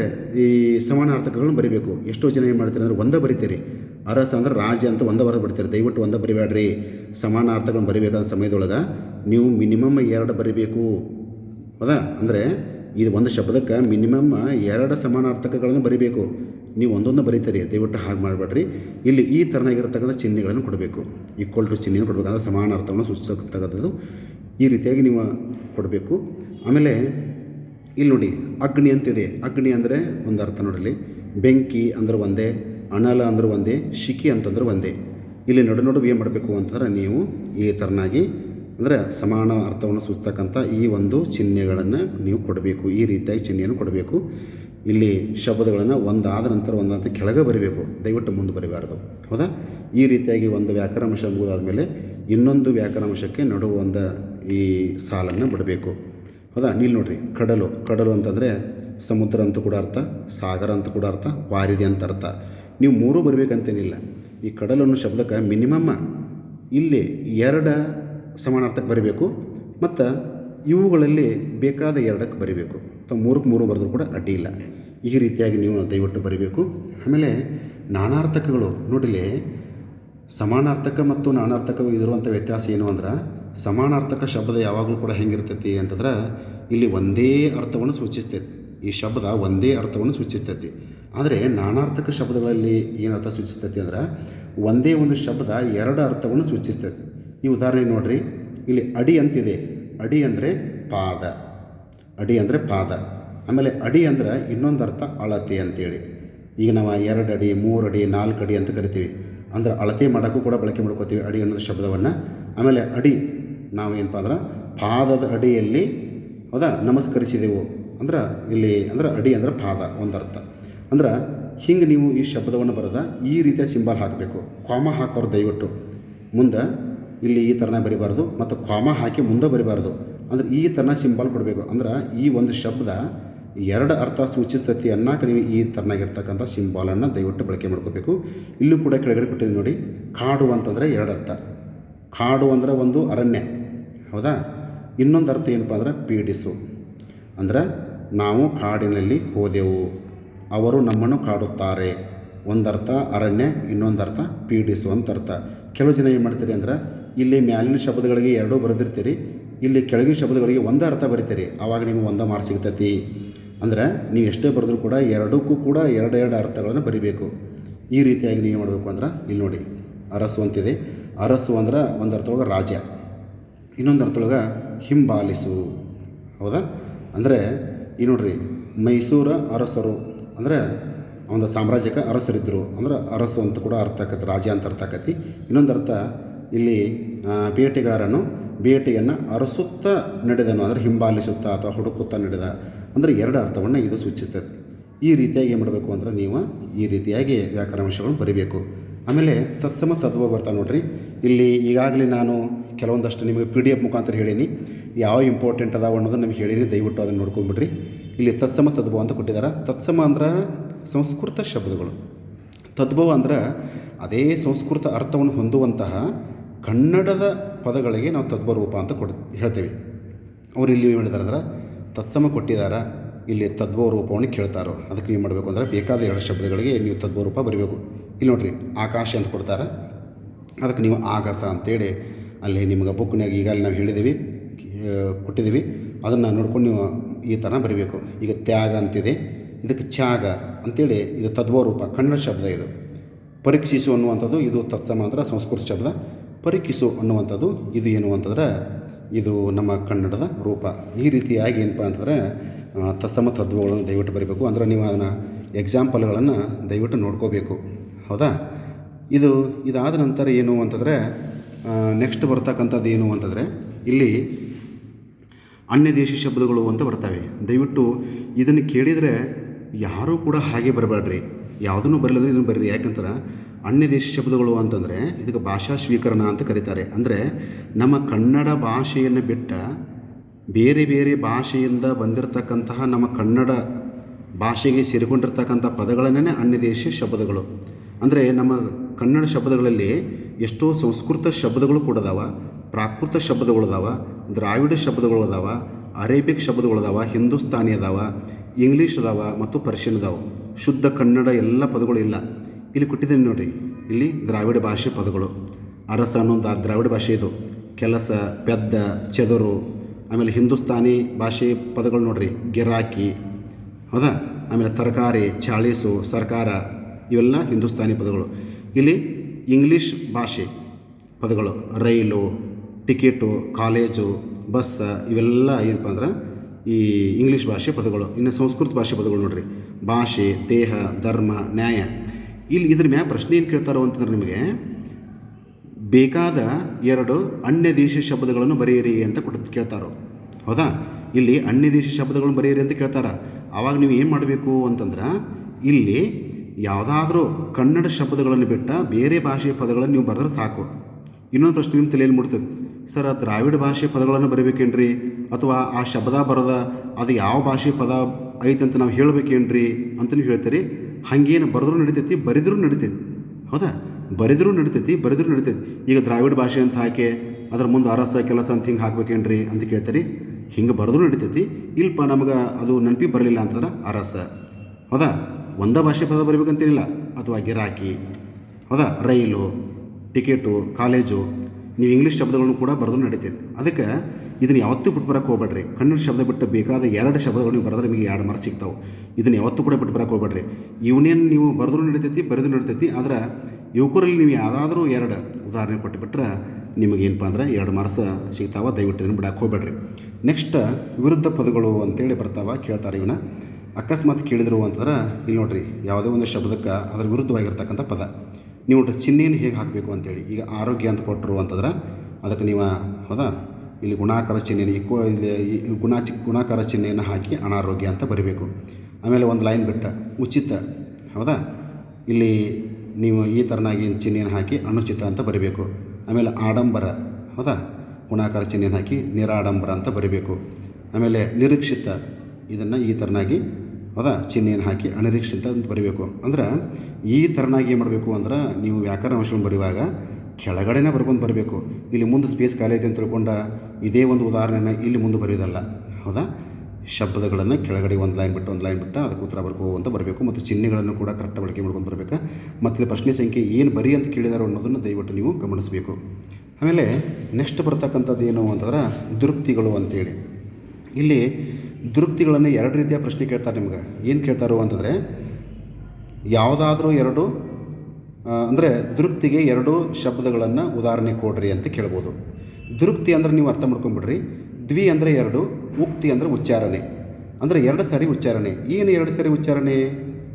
ಈ ಸಮಾನಾರ್ಥಕಗಳನ್ನು ಬರಿಬೇಕು. ಎಷ್ಟೋ ಜನ ಏನು ಮಾಡ್ತೀರಿ ಅಂದರೆ ಒಂದೇ ಬರಿತೀರಿ. ಅರಸ ಅಂದ್ರೆ ರಾಜ ಅಂತ ಒಂದೇ ಬರೆದು ಬರ್ತೀರಿ. ದಯವಿಟ್ಟು ಒಂದೇ ಬರಿಬೇಡ್ರಿ ಸಮಾನಾರ್ಥಗಳನ್ನು ಬರಿಬೇಕಾದ ಸಮಯದೊಳಗೆ ನೀವು ಮಿನಿಮಮ್ ಎರಡು ಬರಿಬೇಕು. ಹೌದಾ ಅಂದರೆ ಇದು ಒಂದು ಶಬ್ದಕ್ಕೆ ಮಿನಿಮಮ್ ಎರಡು ಸಮಾನಾರ್ಥಕಗಳನ್ನು ಬರಿಬೇಕು. ನೀವು ಒಂದೊಂದು ಬರೀತೀರಿ. ದಯವಿಟ್ಟು ಹಾಗೆ ಮಾಡಬೇಡ್ರಿ. ಇಲ್ಲಿ ಈ ಥರನಾಗಿರ್ತಕ್ಕಂಥ ಚಿಹ್ನೆಗಳನ್ನು ಕೊಡಬೇಕು. ಈಕ್ವಲ್ ಟು ಚಿಹ್ನೆಯನ್ನು ಕೊಡಬೇಕು. ಅಂದರೆ ಸಮಾನಾರ್ಥವನ್ನು ಸೂಚಿಸತಕ್ಕಂಥದ್ದು ಈ ರೀತಿಯಾಗಿ ನೀವು ಕೊಡಬೇಕು. ಆಮೇಲೆ ಇಲ್ಲಿ ನೋಡಿ, ಅಗ್ನಿ ಅಂತಿದೆ. ಅಗ್ನಿ ಅಂದರೆ ಒಂದು ಅರ್ಥ ನೋಡಲಿ ಬೆಂಕಿ ಅಂದ್ರೆ ಒಂದೇ ಅಣಲ ಅಂದ್ರೆ ಒಂದೇ, ಶಿಖಿ ಅಂತಂದ್ರೆ ಒಂದೇ. ಇಲ್ಲಿ ನಡು ನಡುವೆ ಏನು ಮಾಡಬೇಕು ಅಂತಂದ್ರೆ ನೀವು ಈ ಥರನಾಗಿ ಅಂದರೆ ಸಮಾನ ಅರ್ಥವನ್ನು ಸೂಚಿಸ್ತಕ್ಕಂಥ ಈ ಒಂದು ಚಿಹ್ನೆಗಳನ್ನು ನೀವು ಕೊಡಬೇಕು, ಈ ರೀತಿಯಾಗಿ ಚಿಹ್ನೆಯನ್ನು ಕೊಡಬೇಕು. ಇಲ್ಲಿ ಶಬ್ದಗಳನ್ನು ಒಂದಾದ ನಂತರ ಒಂದಂತ ಕೆಳಗೆ ಬರೀಬೇಕು, ದಯವಿಟ್ಟು ಮುಂದೆ ಬರೀಬಾರ್ದು. ಹೌದಾ? ಈ ರೀತಿಯಾಗಿ ಒಂದು ವ್ಯಾಕರಣಾಂಶ ಮುಗಿದಾದ ಮೇಲೆ ಇನ್ನೊಂದು ವ್ಯಾಕರಣಾಂಶಕ್ಕೆ ನಡುವ ಒಂದು ಈ ಸಾಲನ್ನು ಬಿಡಬೇಕು. ಹೌದಾ? ಇಲ್ಲಿ ನೋಡ್ರಿ, ಕಡಲು. ಕಡಲು ಅಂತಂದರೆ ಸಮುದ್ರ ಅಂತ ಕೂಡ ಅರ್ಥ, ಸಾಗರ ಅಂತ ಕೂಡ ಅರ್ಥ, ವಾರಿದೆ ಅಂತ ಅರ್ಥ. ನೀವು ಮೂರು ಬರಬೇಕಂತೇನಿಲ್ಲ. ಈ ಕಡಲನ್ನು ಶಬ್ದಕ್ಕೆ ಮಿನಿಮಮ್ಮ. ಇಲ್ಲಿ ಎರಡು ಸಮಾನಾರ್ಥಕ್ಕೆ ಬರಿಬೇಕು. ಮತ್ತು ಇವುಗಳಲ್ಲಿ ಬೇಕಾದ ಎರಡಕ್ಕೆ ಬರಿಬೇಕು. ಅಥವಾ ಮೂರಕ್ಕೆ ಮೂರು ಬರೆದ್ರೂ ಕೂಡ ಅಡ್ಡಿ ಇಲ್ಲ. ಈ ರೀತಿಯಾಗಿ ನೀವು ದಯವಿಟ್ಟು ಬರಿಬೇಕು. ಆಮೇಲೆ ನಾನಾರ್ಥಕಗಳು ನೋಡಿಲಿ ಸಮಾನಾರ್ಥಕ ಮತ್ತು ನಾನಾರ್ಥಕ ಇರುವಂಥ ವ್ಯತ್ಯಾಸ ಏನು ಅಂದ್ರೆ, ಸಮಾನಾರ್ಥಕ ಶಬ್ದ ಯಾವಾಗಲೂ ಕೂಡ ಹೆಂಗಿರ್ತೈತಿ ಅಂತಂದ್ರೆ, ಇಲ್ಲಿ ಒಂದೇ ಅರ್ಥವನ್ನು ಸೂಚಿಸ್ತೈತಿ. ಈ ಶಬ್ದ ಒಂದೇ ಅರ್ಥವನ್ನು ಸೂಚಿಸ್ತೈತಿ. ಆದರೆ ನಾನಾರ್ಥಕ ಶಬ್ದಗಳಲ್ಲಿ ಏನು ಅರ್ಥ ಸೂಚಿಸ್ತೈತಿ ಅಂದ್ರೆ, ಒಂದೇ ಒಂದು ಶಬ್ದ ಎರಡು ಅರ್ಥವನ್ನು ಸೂಚಿಸ್ತೈತಿ. ಈ ಉದಾಹರಣೆ ನೋಡ್ರಿ. ಇಲ್ಲಿ ಅಡಿ ಅಂತಿದೆ. ಅಡಿ ಅಂದರೆ ಪಾದ. ಅಡಿ ಅಂದರೆ ಪಾದ. ಆಮೇಲೆ ಅಡಿ ಅಂದ್ರೆ ಇನ್ನೊಂದು ಅರ್ಥ ಅಳತೆ ಅಂತೇಳಿ. ಈಗ ನಾವು ಎರಡು ಅಡಿ, ಮೂರು ಅಡಿ, ನಾಲ್ಕು ಅಡಿ ಅಂತ ಕರಿತೀವಿ. ಅಂದ್ರೆ ಅಳತೆ ಮಾಡೋಕ್ಕೂ ಕೂಡ ಬಳಕೆ ಮಾಡ್ಕೋತೀವಿ ಅಡಿ ಅನ್ನೋದು ಶಬ್ದವನ್ನು. ಆಮೇಲೆ ಅಡಿ ನಾವೇನಪ್ಪ ಅಂದ್ರೆ ಪಾದದ ಅಡಿಯಲ್ಲಿ ಹೌದಾ? ನಮಸ್ಕರಿಸಿದೆವು. ಅಂದ್ರೆ ಇಲ್ಲಿ ಅಂದ್ರೆ ಅಡಿ ಅಂದ್ರೆ ಪಾದ ಒಂದು ಅರ್ಥ ಅಂದ್ರೆ ಹಿಂಗೆ ನೀವು ಈ ಶಬ್ದವನ್ನು ಬರೆದ ಈ ರೀತಿಯ ಸಿಂಬಲ್ ಹಾಕಬೇಕು. ಕಾಮ ಹಾಕಬಾರ್ದು ದಯವಿಟ್ಟು. ಮುಂದೆ ಇಲ್ಲಿ ಈ ಥರನೇ ಬರಿಬಾರ್ದು ಮತ್ತು ಕಾಮ ಹಾಕಿ ಮುಂದೆ ಬರಿಬಾರ್ದು. ಅಂದ್ರೆ ಈ ಥರನ ಸಿಂಬಲ್ ಕೊಡಬೇಕು. ಅಂದ್ರೆ ಈ ಒಂದು ಶಬ್ದ ಎರಡು ಅರ್ಥ ಸೂಚಿಸ್ತತಿ ಅನ್ನಕ್ಕೆ ನೀವು ಈ ಥರನಾಗಿರ್ತಕ್ಕಂಥ ಸಿಂಬಾಲನ್ನು ದಯವಿಟ್ಟು ಬಳಕೆ ಮಾಡ್ಕೋಬೇಕು. ಇಲ್ಲೂ ಕೂಡ ಕೆಳಗಡೆ ಕೊಟ್ಟಿದ್ದೀನಿ ನೋಡಿ, ಕಾಡು ಅಂತಂದರೆ ಎರಡು ಅರ್ಥ. ಕಾಡು ಅಂದರೆ ಒಂದು ಅರಣ್ಯ, ಹೌದಾ? ಇನ್ನೊಂದು ಅರ್ಥ ಏನಪ್ಪ ಅಂದ್ರೆ ಪೀಡಿಸು. ಅಂದ್ರೆ ನಾವು ಕಾಡಿನಲ್ಲಿ ಹೋದೆವು, ಅವರು ನಮ್ಮನ್ನು ಕಾಡುತ್ತಾರೆ. ಒಂದರ್ಥ ಅರಣ್ಯ ಇನ್ನೊಂದು ಅರ್ಥ ಪೀಡಿಸು ಅಂತ ಅರ್ಥ. ಕೆಲವು ಜನ ಏನು ಮಾಡ್ತೀರಿ ಅಂದ್ರೆ ಇಲ್ಲಿ ಮ್ಯಾಲಿನ ಶಬ್ದಗಳಿಗೆ ಎರಡೂ ಬರೆದಿರ್ತೀರಿ, ಇಲ್ಲಿ ಕೆಳಗಿನ ಶಬ್ದಗಳಿಗೆ ಒಂದೇ ಅರ್ಥ ಬರಿತೀರಿ. ಆವಾಗ ನಿಮಗೆ ಒಂದೇ ಮಾರ್ಕ್ ಸಿಗ್ತೈತಿ. ಅಂದ್ರೆ ನೀವು ಎಷ್ಟೇ ಬರೆದ್ರೂ ಕೂಡ ಎರಡಕ್ಕೂ ಕೂಡ ಎರಡು ಎರಡು ಅರ್ಥಗಳನ್ನು ಬರಿಬೇಕು. ಈ ರೀತಿಯಾಗಿ ನೀವು ಮಾಡಬೇಕು ಅಂದ್ರೆ ಇಲ್ಲಿ ನೋಡಿ, ಅರಸು ಅಂತಿದೆ. ಅರಸು ಅಂದ್ರೆ ಒಂದು ಅರ್ಥೊಳಗೆ ರಾಜ, ಇನ್ನೊಂದು ಅರ್ಥೊಳಗೆ ಹಿಂಬಾಲಿಸು. ಹೌದಾ? ಅಂದರೆ ಈ ನೋಡ್ರಿ, ಮೈಸೂರ ಅರಸರು ಅಂದರೆ ಒಂದು ಸಾಮ್ರಾಜ್ಯಕ್ಕೆ ಅರಸರಿದ್ದರು ಅಂದ್ರೆ ಅರಸು ಅಂತ ಕೂಡ ಅರ್ಥ ಆಕತಿ, ರಾಜ ಅಂತ ಅರ್ಥ ಆಕತಿ. ಇನ್ನೊಂದು ಅರ್ಥ ಇಲ್ಲಿ ಬೇಟೆಗಾರನು ಬೇಟೆಯನ್ನು ಅರಸುತ್ತಾ ನಡೆದನು, ಅಂದರೆ ಹಿಂಬಾಲಿಸುತ್ತಾ ಅಥವಾ ಹುಡುಕುತ್ತಾ ನಡೆದ, ಅಂದರೆ ಎರಡು ಅರ್ಥವನ್ನು ಇದು ಸೂಚಿಸ್ತದೆ. ಈ ರೀತಿಯಾಗಿ ಏನು ಮಾಡಬೇಕು ಅಂದ್ರೆ ನೀವು ಈ ರೀತಿಯಾಗಿ ವ್ಯಾಕರಣಾಂಶಗಳನ್ನು ಬರಿಬೇಕು. ಆಮೇಲೆ ತತ್ಸಮ ತದ್ವ ಬರ್ತಾ ನೋಡ್ರಿ. ಇಲ್ಲಿ ಈಗಾಗಲೇ ನಾನು ಕೆಲವೊಂದಷ್ಟು ನಿಮಗೆ ಪಿ ಡಿ ಎಫ್ ಮುಖಾಂತರ ಹೇಳೀನಿ. ಯಾವ ಇಂಪಾರ್ಟೆಂಟ್ ಅದಾವ ಅನ್ನೋದನ್ನು ನಿಮಗೆ ಹೇಳೀನಿ ದಯವಿಟ್ಟು ಅದನ್ನು ನೋಡ್ಕೊಂಡ್ಬಿಡ್ರಿ ಇಲ್ಲಿ ತತ್ಸಮ ತದ್ಭವ ಅಂತ ಕೊಟ್ಟಿದ್ದಾರೆ. ತತ್ಸಮ ಅಂದ್ರೆ ಸಂಸ್ಕೃತ ಶಬ್ದಗಳು. ತದ್ಭವ ಅಂದ್ರೆ ಅದೇ ಸಂಸ್ಕೃತ ಅರ್ಥವನ್ನು ಹೊಂದುವಂತಹ ಕನ್ನಡದ ಪದಗಳಿಗೆ ನಾವು ತದ್ಭವ ರೂಪ ಅಂತ ಕೊಡ್, ಹೇಳ್ತೇವೆ. ಅವ್ರು ಇಲ್ಲಿ ಏನು ಹೇಳಿದಾರೆ ಅಂದ್ರೆ, ತತ್ಸಮ ಕೊಟ್ಟಿದ್ದಾರೆ ಇಲ್ಲಿ ತದ್ಭವ ರೂಪವನ್ನು ಕೇಳ್ತಾರೋ, ಅದಕ್ಕೆ ನೀವು ಮಾಡಬೇಕು ಅಂದರೆ ಬೇಕಾದ ಎರಡು ಶಬ್ದಗಳಿಗೆ ನೀವು ತದ್ಭವ ರೂಪ ಬರೀಬೇಕು. ಇಲ್ಲಿ ನೋಡಿರಿ, ಆಕಾಶ ಅಂತ ಕೊಡ್ತಾರೆ. ಅದಕ್ಕೆ ನೀವು ಆಗಸ ಅಂತೇಳಿ ಅಲ್ಲಿ ನಿಮಗೆ ಬುಕ್ನಾಗ ಈಗಾಗಲೇ ನಾವು ಹೇಳಿದ್ದೀವಿ ಕೊಟ್ಟಿದ್ದೀವಿ ಅದನ್ನು ನೋಡ್ಕೊಂಡು ನೀವು ಈ ಥರ ಬರಿಬೇಕು. ಈಗ ತ್ಯಾಗ ಅಂತಿದೆ. ಇದಕ್ಕೆ ತ್ಯಾಗ ಅಂತೇಳಿ ಇದು ತದ್ಭವ ರೂಪ ಕನ್ನಡ ಶಬ್ದ ಇದು. ಪರೀಕ್ಷಿಸು ಅನ್ನುವಂಥದ್ದು ಇದು ತತ್ಸಮ ಅಂದರೆ ಸಂಸ್ಕೃತ ಶಬ್ದ. ಪರೀಕ್ಷಿಸು ಅನ್ನುವಂಥದ್ದು ಇದು ಏನು ಅಂತಂದ್ರೆ ಇದು ನಮ್ಮ ಕನ್ನಡದ ರೂಪ. ಈ ರೀತಿಯಾಗಿ ಏನಪ್ಪ ಅಂತಂದರೆ ತತ್ಸಮ ತದ್ಭವಗಳನ್ನು ದಯವಿಟ್ಟು ಬರೀಬೇಕು. ಅಂದ್ರೆ ನೀವು ಅದನ್ನು ಎಕ್ಸಾಂಪಲ್ಗಳನ್ನು ದಯವಿಟ್ಟು ನೋಡ್ಕೋಬೇಕು. ಹೌದಾ? ಇದು, ಇದಾದ ನಂತರ ಏನು ಅಂತಂದರೆ ನೆಕ್ಸ್ಟ್ ಬರ್ತಕ್ಕಂಥದ್ದು ಏನು ಅಂತಂದರೆ, ಇಲ್ಲಿ ಅನ್ಯ ದೇಶಿ ಶಬ್ದಗಳು ಅಂತ ಬರ್ತವೆ. ದಯವಿಟ್ಟು ಇದನ್ನು ಕೇಳಿದರೆ ಯಾರೂ ಕೂಡ ಹಾಗೆ ಬರಬೇಡ್ರಿ ಯಾವುದನ್ನು ಬರಲಿದ್ರೆ ಇದನ್ನು ಬರೀರಿ. ಯಾಕಂದ್ರೆ ಅನ್ಯ ದೇಶ ಶಬ್ದಗಳು ಅಂತಂದರೆ ಇದಕ್ಕೆ ಭಾಷಾ ಸ್ವೀಕರಣ ಅಂತ ಕರೀತಾರೆ. ಅಂದರೆ ನಮ್ಮ ಕನ್ನಡ ಭಾಷೆಯನ್ನು ಬಿಟ್ಟ ಬೇರೆ ಬೇರೆ ಭಾಷೆಯಿಂದ ಬಂದಿರತಕ್ಕಂತಹ ನಮ್ಮ ಕನ್ನಡ ಭಾಷೆಗೆ ಸೇರಿಕೊಂಡಿರ್ತಕ್ಕಂಥ ಪದಗಳನ್ನೇ ಅನ್ಯ ದೇಶ ಶಬ್ದಗಳು. ಅಂದರೆ ನಮ್ಮ ಕನ್ನಡ ಶಬ್ದಗಳಲ್ಲಿ ಎಷ್ಟೋ ಸಂಸ್ಕೃತ ಶಬ್ದಗಳು ಕೂಡ ಅದಾವ, ಪ್ರಾಕೃತ ಶಬ್ದಗಳು ಅದಾವ, ದ್ರಾವಿಡ ಶಬ್ದಗಳು ಅದಾವ, ಅರೇಬಿಕ್ ಶಬ್ದಗಳು ಅದಾವ, ಹಿಂದೂಸ್ತಾನಿ ಅದಾವ, ಇಂಗ್ಲೀಷ್ ಅದಾವ ಮತ್ತು ಪರ್ಷಿಯನ್ ಅದಾವ. ಶುದ್ಧ ಕನ್ನಡ ಎಲ್ಲ ಪದಗಳು ಇಲ್ಲ. ಇಲ್ಲಿ ಕೊಟ್ಟಿದ್ದೀನಿ ನೋಡಿರಿ. ಇಲ್ಲಿ ದ್ರಾವಿಡ ಭಾಷೆ ಪದಗಳು. ಅರಸ ಅನ್ನೋದು ಆ ದ್ರಾವಿಡ ಭಾಷೆ ಇದು. ಕೆಲಸ, ಪೆದ್ದ, ಚದುರು, ಆಮೇಲೆ ಹಿಂದೂಸ್ತಾನಿ ಭಾಷೆ ಪದಗಳು ನೋಡ್ರಿ. ಗಿರಾಕಿ, ಹೌದಾ? ಆಮೇಲೆ ತರಕಾರಿ, ಚಾಳೀಸು, ಸರ್ಕಾರ, ಇವೆಲ್ಲ ಹಿಂದೂಸ್ತಾನಿ ಪದಗಳು. ಇಲ್ಲಿ ಇಂಗ್ಲೀಷ್ ಭಾಷೆ ಪದಗಳು. ರೈಲು, ಟಿಕೆಟು, ಕಾಲೇಜು, ಬಸ್, ಇವೆಲ್ಲ ಏನಪ್ಪ ಅಂದ್ರೆ ಈ ಇಂಗ್ಲೀಷ್ ಭಾಷೆ ಪದಗಳು, ಇನ್ನು ಸಂಸ್ಕೃತ ಭಾಷೆ ಪದಗಳು ನೋಡ್ರಿ. ಭಾಷೆ, ದೇಹ, ಧರ್ಮ, ನ್ಯಾಯ. ಇಲ್ಲಿ ಇದ್ರ ಮ್ಯಾಗ ಪ್ರಶ್ನೆ ಏನು ಕೇಳ್ತಾರೋ ಅಂತಂದ್ರೆ ನಿಮಗೆ, ಬೇಕಾದ ಎರಡು ಅನ್ಯ ದೇಶ ಶಬ್ದಗಳನ್ನು ಬರೆಯಿರಿ ಅಂತ ಕೊಟ್ಟು ಕೇಳ್ತಾರೋ. ಹೌದಾ? ಇಲ್ಲಿ ಅನ್ಯ ದೇಶ ಶಬ್ದಗಳನ್ನು ಬರೆಯಿರಿ ಅಂತ ಕೇಳ್ತಾರ. ಆವಾಗ ನೀವು ಏನು ಮಾಡಬೇಕು ಅಂತಂದ್ರೆ, ಇಲ್ಲಿ ಯಾವುದಾದ್ರೂ ಕನ್ನಡ ಶಬ್ದಗಳನ್ನು ಬಿಟ್ಟ ಬೇರೆ ಭಾಷೆಯ ಪದಗಳನ್ನು ನೀವು ಬರೆದ್ರೆ ಸಾಕು. ಇನ್ನೊಂದು ಪ್ರಶ್ನೆ ನಿಮ್ಮ ತಲೆಯಲ್ಲಿ ಮೂಡ್ತದೆ ಸರ್ ದ್ರಾವಿಡ ಭಾಷೆ ಪದಗಳನ್ನು ಬರಿಬೇಕೇನ್ರಿ? ಅಥವಾ ಆ ಶಬ್ದ ಬರದ ಅದು ಯಾವ ಭಾಷೆ ಪದ ಐತೆ ಅಂತ ನಾವು ಹೇಳಬೇಕೇನ್ರಿ ಅಂತ ನೀವು ಹೇಳ್ತೀರಿ? ಹಾಗೇನು ಬರೆದ್ರೂ ನಡಿತೈತಿ, ಬರಿದ್ರೂ ನಡಿತೈತಿ. ಹೌದಾ? ಬರೆದ್ರೂ ನಡಿತೈತಿ ಬರೆದ್ರೂ ನಡಿತೈತಿ. ಈಗ ದ್ರಾವಿಡ ಭಾಷೆ ಅಂತ ಹಾಕಿ ಅದ್ರ ಮುಂದೆ ಅರಸ, ಕೆಲಸ ಅಂತ ಹಿಂಗೆ ಹಾಕ್ಬೇಕೇನ್ರಿ ಅಂತ ಕೇಳ್ತೀರಿ? ಹಿಂಗೆ ಬರೆದ್ರೂ ನಡಿತೈತಿ. ಇಲ್ಪ ನಮಗೆ ಅದು ನೆನಪಿ ಬರಲಿಲ್ಲ ಅಂತಂದ್ರೆ ಅರಸ. ಹೌದಾ? ಒಂದೇ ಭಾಷೆ ಪದ ಬರಬೇಕಂತೇನಿಲ್ಲ ಅಥವಾ ಗಿರಾಕಿ. ಹೌದಾ? Rail, ticket, college. ನೀವು ಇಂಗ್ಲೀಷ್ ಶಬ್ದಗಳನ್ನು ಕೂಡ ಬರೆದು ನಡೀತೈತೆ. ಅದಕ್ಕೆ ಇದನ್ನು ಯಾವತ್ತೂ ಬಿಟ್ಟು ಬರೋಕೆ ಹೋಗ್ಬೇಡ್ರಿ. ಕನ್ನಡ ಶಬ್ದ ಬಿಟ್ಟು ಬೇಕಾದ ಎರಡು ಶಬ್ದಗಳು ನೀವು ಬರೆದ್ರೆ ನಿಮಗೆ ಎರಡು ಮಾರ್ಕ್ಸ್ ಸಿಗ್ತಾವೆ. ಇದನ್ನು ಯಾವತ್ತೂ ಕೂಡ ಬಿಟ್ಟು ಬರೋಕೆ ಹೋಗ್ಬೇಡ್ರಿ. ಇವನೇನು ನೀವು ಬರೆದ್ರೂ ನಡೀತೈತಿ, ಬರೆದು ನಡೀತೈತಿ, ಆದರೆ ಯುವಕರಲ್ಲಿ ನೀವು ಯಾವುದಾದ್ರೂ ಎರಡು ಉದಾಹರಣೆ ಕೊಟ್ಟುಬಿಟ್ರೆ ನಿಮಗೇನಪ್ಪ ಅಂದ್ರೆ ಎರಡು ಮಾರ್ಕ್ಸ್ ಸಿಗ್ತಾವೆ. ದಯವಿಟ್ಟು ಇದನ್ನು ಬಿಡಕ್ಕೆ ಹೋಗ್ಬೇಡ್ರಿ. ನೆಕ್ಸ್ಟ್ ವಿರುದ್ಧ ಪದಗಳು ಅಂತೇಳಿ ಬರ್ತಾವೆ, ಕೇಳ್ತಾರೆ ಇವನ್ನ ಅಕಸ್ಮಾತ್ ಕೇಳಿದ್ರು ಅಂತಂದ್ರೆ ಇಲ್ಲಿ ನೋಡ್ರಿ, ಯಾವುದೇ ಒಂದು ಶಬ್ದಕ್ಕೆ ಅದರ ವಿರುದ್ಧವಾಗಿರ್ತಕ್ಕಂಥ ಪದ. ನೀವು ಚಿಹ್ನೆಯನ್ನು ಹೇಗೆ ಹಾಕಬೇಕು ಅಂತೇಳಿ, ಈಗ ಆರೋಗ್ಯ ಅಂತ ಕೊಟ್ಟರು ಅಂತಂದ್ರೆ ಅದಕ್ಕೆ ನೀವು, ಹೌದಾ? ಇಲ್ಲಿ ಗುಣಾಕಾರ ಚಿಹ್ನೆಯನ್ನು ಇಕ್ವ ಇಲ್ಲಿ ಗುಣ ಗುಣಾಕಾರ ಚಿಹ್ನೆಯನ್ನು ಹಾಕಿ ಅನಾರೋಗ್ಯ ಅಂತ ಬರಿಬೇಕು. ಆಮೇಲೆ ಒಂದು ಲೈನ್ ಬಿಟ್ಟ, ಉಚಿತ, ಹೌದಾ? ಇಲ್ಲಿ ನೀವು ಈ ಥರನಾಗಿ ಚಿಹ್ನೆಯನ್ನು ಹಾಕಿ ಅನುಚಿತ ಅಂತ ಬರಿಬೇಕು. ಆಮೇಲೆ ಆಡಂಬರ, ಹೌದಾ? ಗುಣಾಕಾರ ಚಿಹ್ನೆಯನ್ನು ಹಾಕಿ ನಿರಾಡಂಬರ ಅಂತ ಬರಿಬೇಕು. ಆಮೇಲೆ ನಿರೀಕ್ಷಿತ, ಇದನ್ನು ಈ ಥರನಾಗಿ ಹೌದಾ ಚಿಹ್ನೆಯನ್ನು ಹಾಕಿ ಅನಿರೀಕ್ಷಿತ ಅಂತ ಬರಿಬೇಕು. ಅಂದ್ರೆ ಈ ಥರನಾಗಿ ಏನು ಮಾಡಬೇಕು ಅಂದ್ರೆ ನೀವು ವ್ಯಾಕರಣ ಅಂಶವನ್ನು ಬರೆಯುವಾಗ ಕೆಳಗಡೆನೇ ಬರ್ಕೊಂಡು ಬರಬೇಕು. ಇಲ್ಲಿ ಮುಂದೆ ಸ್ಪೇಸ್ ಖಾಲಿ ಐತೆ ಅಂತ ತಿಳ್ಕೊಂಡ ಇದೇ ಒಂದು ಉದಾಹರಣೆನ ಇಲ್ಲಿ ಮುಂದೆ ಬರೆಯೋದಲ್ಲ. ಹೌದಾ? ಶಬ್ದಗಳನ್ನು ಕೆಳಗಡೆ ಒಂದು ಲೈನ್ ಬಿಟ್ಟು ಒಂದು ಲೈನ್ ಬಿಟ್ಟು ಅದಕ್ಕೆ ಉತ್ತರ ಬರ್ಕೋ ಅಂತ ಬರಬೇಕು. ಮತ್ತು ಚಿಹ್ನೆಗಳನ್ನು ಕೂಡ ಕರೆಕ್ಟ್ ಬಳಕೆ ಮಾಡ್ಕೊಂಡು ಬರಬೇಕು? ಮತ್ತು ಪ್ರಶ್ನೆ ಸಂಖ್ಯೆ ಏನು ಬರಿ ಅಂತ ಕೇಳಿದಾರೋ ಅನ್ನೋದನ್ನು ದಯವಿಟ್ಟು ನೀವು ಗಮನಿಸಬೇಕು. ಆಮೇಲೆ ನೆಕ್ಸ್ಟ್ ಬರ್ತಕ್ಕಂಥದ್ದು ಏನು ಅಂತಂದ್ರೆ ದುರುಕ್ತಿಗಳು ಅಂತೇಳಿ. ಇಲ್ಲಿ ದುರುಕ್ತಿಗಳನ್ನು ಎರಡು ರೀತಿಯ ಪ್ರಶ್ನೆ ಕೇಳ್ತಾರೆ ನಿಮ್ಗೆ. ಏನು ಕೇಳ್ತಾರೋ ಅಂತಂದರೆ, ಯಾವುದಾದ್ರೂ ಎರಡು ಅಂದರೆ ದುರುಕ್ತಿಗೆ ಎರಡು ಶಬ್ದಗಳನ್ನು ಉದಾಹರಣೆ ಕೊಡ್ರಿ ಅಂತ ಕೇಳ್ಬೋದು. ದುರುಕ್ತಿ ಅಂದರೆ ನೀವು ಅರ್ಥ ಮಾಡ್ಕೊಂಬಿಡ್ರಿ. ದ್ವಿ ಅಂದರೆ ಎರಡು, ಉಕ್ತಿ ಅಂದರೆ ಉಚ್ಚಾರಣೆ. ಅಂದರೆ ಎರಡು ಸಾರಿ ಉಚ್ಚಾರಣೆ. ಏನು ಎರಡು ಸಾರಿ ಉಚ್ಚಾರಣೆ?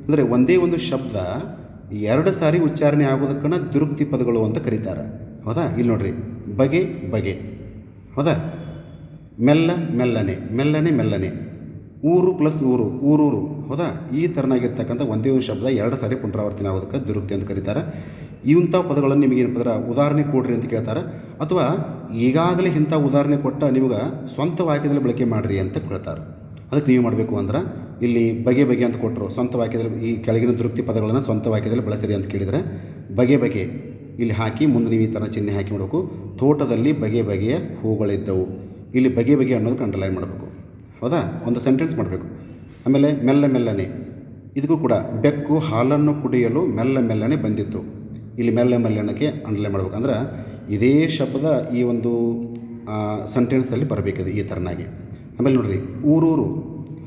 ಅಂದರೆ ಒಂದೇ ಒಂದು ಶಬ್ದ ಎರಡು ಸಾರಿ ಉಚ್ಚಾರಣೆ ಆಗೋದಕ್ಕನ್ನ ದುರುಕ್ತಿ ಪದಗಳು ಅಂತ ಕರೀತಾರೆ. ಹೌದಾ? ಇಲ್ಲಿ ನೋಡ್ರಿ. ಬಗೆ ಬಗೆ. ಹೌದಾ? ಮೆಲ್ಲ ಮೆಲ್ಲನೆ ಮೆಲ್ಲನೆ ಮೆಲ್ಲನೆ. ಊರು ಪ್ಲಸ್ ಊರು, ಊರೂರು. ಹೌದಾ? ಈ ಥರನಾಗಿರ್ತಕ್ಕಂಥ ಒಂದೇ ಒಂದು ಶಬ್ದ ಎರಡು ಸಾರಿ ಪುನರಾವರ್ತನೆ ಆಗೋದಕ್ಕೆ ದುರುಕ್ತಿ ಅಂತ ಕರೀತಾರೆ. ಇಂಥ ಪದಗಳನ್ನು ನಿಮಗೆ ಏನಪ್ಪ ಉದಾಹರಣೆ ಕೊಡ್ರಿ ಅಂತ ಕೇಳ್ತಾರೆ. ಅಥವಾ ಈಗಾಗಲೇ ಇಂಥ ಉದಾಹರಣೆ ಕೊಟ್ಟ ನಿಮಗೆ ಸ್ವಂತ ವಾಕ್ಯದಲ್ಲಿ ಬಳಕೆ ಮಾಡಿರಿ ಅಂತ ಕೇಳ್ತಾರೆ. ಅದಕ್ಕೆ ನೀವು ಮಾಡಬೇಕು ಅಂದ್ರೆ ಇಲ್ಲಿ ಬಗೆ ಬಗೆ ಅಂತ ಕೊಟ್ಟರು ಸ್ವಂತ ವಾಕ್ಯದಲ್ಲಿ ಈ ಕೆಳಗಿನ ದುರುಕ್ತಿ ಪದಗಳನ್ನು ಸ್ವಂತ ವಾಕ್ಯದಲ್ಲಿ ಬಳಸಿರಿ ಅಂತ ಕೇಳಿದರೆ ಬಗೆ ಬಗೆ. ಇಲ್ಲಿ ಹಾಕಿ, ಮುಂದೆ ನೀವು ಈ ಥರ ಚಿಹ್ನೆ ಹಾಕಿ ಮಾಡಬೇಕು. ತೋಟದಲ್ಲಿ ಬಗೆ ಬಗೆಯ ಹೂಗಳಿದ್ದವು. ಇಲ್ಲಿ ಬಗೆ ಬಗೆ ಅನ್ನೋದಕ್ಕೆ ಅಂಡರ್ಲೈನ್ ಮಾಡಬೇಕು. ಹೌದಾ? ಒಂದು ಸೆಂಟೆನ್ಸ್ ಮಾಡಬೇಕು. ಆಮೇಲೆ ಮೆಲ್ಲ ಮೆಲ್ಲನೆ. ಇದಕ್ಕೂ ಕೂಡ ಬೆಕ್ಕು, ಹಾಲನ್ನು ಕುಡಿಯಲು ಮೆಲ್ಲ ಮೆಲ್ಲನೆ ಬಂದಿತ್ತು. ಇಲ್ಲಿ ಮೆಲ್ಲ ಮೆಲ್ಲನಕ್ಕೆ ಅಂಡರ್ಲೈನ್ ಮಾಡಬೇಕು. ಅಂದ್ರೆ ಇದೇ ಶಬ್ದ ಈ ಒಂದು ಸೆಂಟೆನ್ಸಲ್ಲಿ ಬರಬೇಕಿದೆ ಈ ಥರನಾಗಿ. ಆಮೇಲೆ ನೋಡಿರಿ, ಊರೂರು.